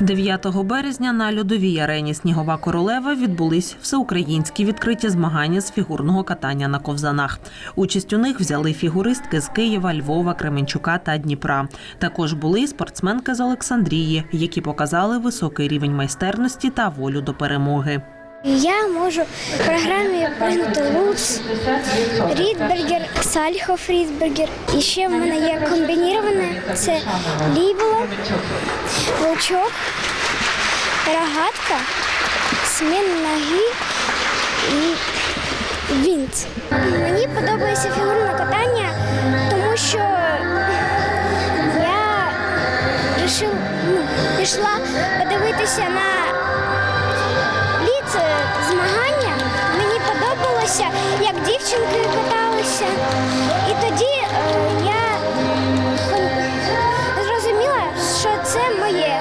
9 березня на льодовій арені Снігова королева відбулись всеукраїнські відкриті змагання з фігурного катання на ковзанах. Участь у них взяли фігуристки з Києва, Львова, Кременчука та Дніпра. Також були спортсменки з Олександрії, які показали високий рівень майстерності та волю до перемоги. Я можу в програмі прийняти Луц, Рідбергер, Сальхов Рідбергер. І ще в мене є комбініроване це лібело, волчок, рогатка, смін ноги і вінт. Мені подобається фігурне катання, тому що я рішив, ну, подивитися на подобалося, як дівчинки каталися. І тоді е, я зрозуміла, що це моє.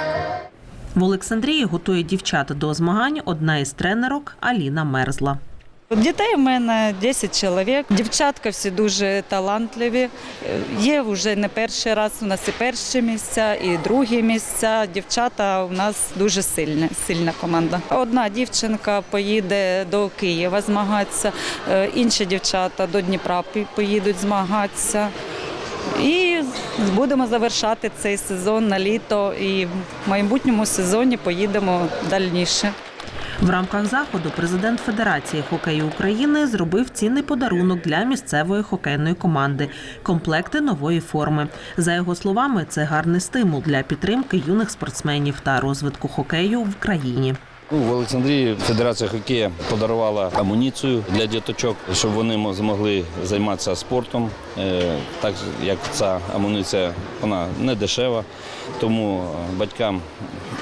В Олександрії готує дівчат до змагань одна із тренерок Аліна Мерзла. Дітей в мене 10 чоловік. Дівчатка всі дуже талантливі. Є вже не перший раз. У нас і перші місця, і другі місця. Дівчата у нас дуже сильні, сильна команда. Одна дівчинка поїде до Києва змагатися, е, інші дівчата до Дніпра поїдуть змагатися. І будемо завершати цей сезон на літо. І в майбутньому сезоні поїдемо дальніше. В рамках заходу президент Федерації хокею України зробив цінний подарунок для місцевої хокейної команди комплекти нової форми. За його словами, це гарний стимул для підтримки юних спортсменів та розвитку хокею в країні. Ну, в Олександрії Федерація хокею подарувала амуніцію для діточок, щоб вони змогли займатися спортом. Е, Так як ця амуніція вона не дешева, тому е, батькам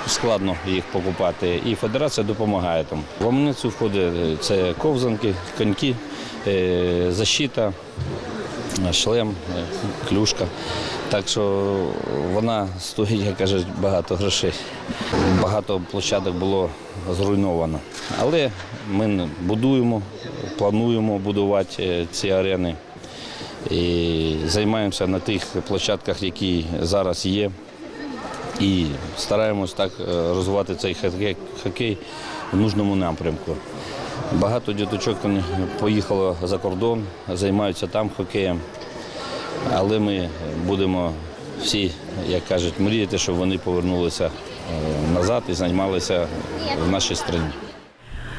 складно їх покупати. І федерація допомагає там. В амуніцію входить е, це ковзанки, коньки, защита, шлем, клюшка. Так що вона стоїть, як кажуть, багато грошей. Багато площадок було зруйновано. Але ми будуємо, плануємо будувати е, ці арени і займаємося на тих площадках, які зараз є. І стараємось так е, розвивати цей хокей в нужному напрямку. Багато діточок поїхало за кордон, займаються там хокеєм. Але ми будемо всі, як кажуть, мріяти, щоб вони повернулися е, назад і займалися в нашій країні.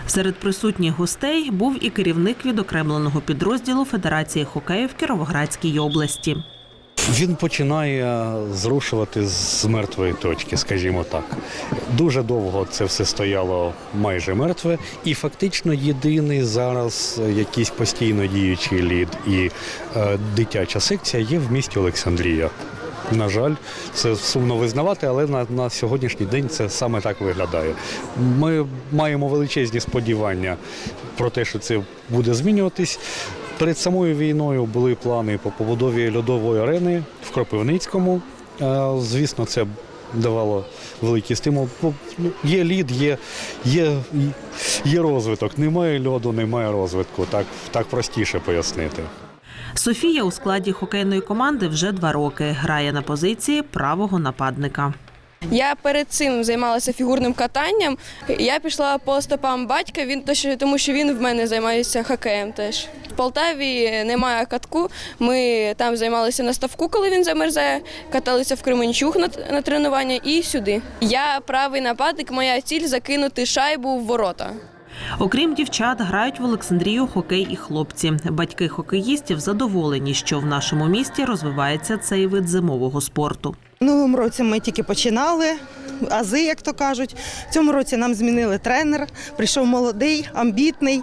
Серед присутніх гостей був і керівник відокремленого підрозділу Федерації хокею в Кіровоградській області. Він починає зрушувати з мертвої точки, скажімо так. Дуже довго це все стояло майже мертве, і фактично єдиний зараз якийсь постійно діючий лід і е, дитяча секція є в місті Олександрія. На жаль, це сумно визнавати, але на, на сьогоднішній день це саме так виглядає. Ми маємо величезні сподівання про те, що це буде змінюватись. Перед самою війною були плани по побудові льодової арени в Кропивницькому. Е, Звісно, це давало великий стимул. Ну, Є лід, є, є, є розвиток. Немає льоду, немає розвитку. Так, так простіше пояснити. Софія у складі хокейної команди вже два роки. Грає на позиції правого нападника. Я перед цим займалася фігурним катанням. Я пішла по стопам батька, він то тому що він в мене займається хокеєм теж. В Полтаві немає катку. Ми там займалися на ставку, коли він замерзає, каталися в Кременчуг на, на тренування і сюди. Я правий нападник, моя ціль закинути шайбу в ворота. Окрім дівчат, грають в Олександрію хокей і хлопці. Батьки хокеїстів задоволені, що в нашому місті розвивається цей вид зимового спорту. Минулому році ми тільки починали, ази, як то кажуть. В цьому році нам змінили тренер. Прийшов молодий, амбітний,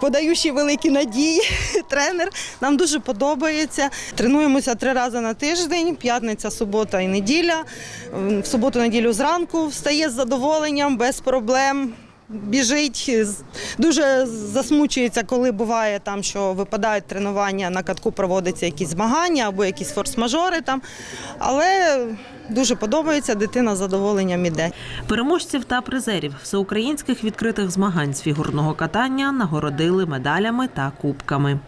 подаючий великі надії. Тренер. Нам дуже подобається. Тренуємося три рази на тиждень: п'ятниця, субота і неділя. В суботу-неділю зранку встає з задоволенням, без проблем. Біжить, дуже засмучується, коли буває там, що випадають тренування на катку, проводяться якісь змагання або якісь форс-мажори там. Але дуже подобається, дитина з задоволенням іде. Переможців та призерів всеукраїнських відкритих змагань з фігурного катання нагородили медалями та кубками.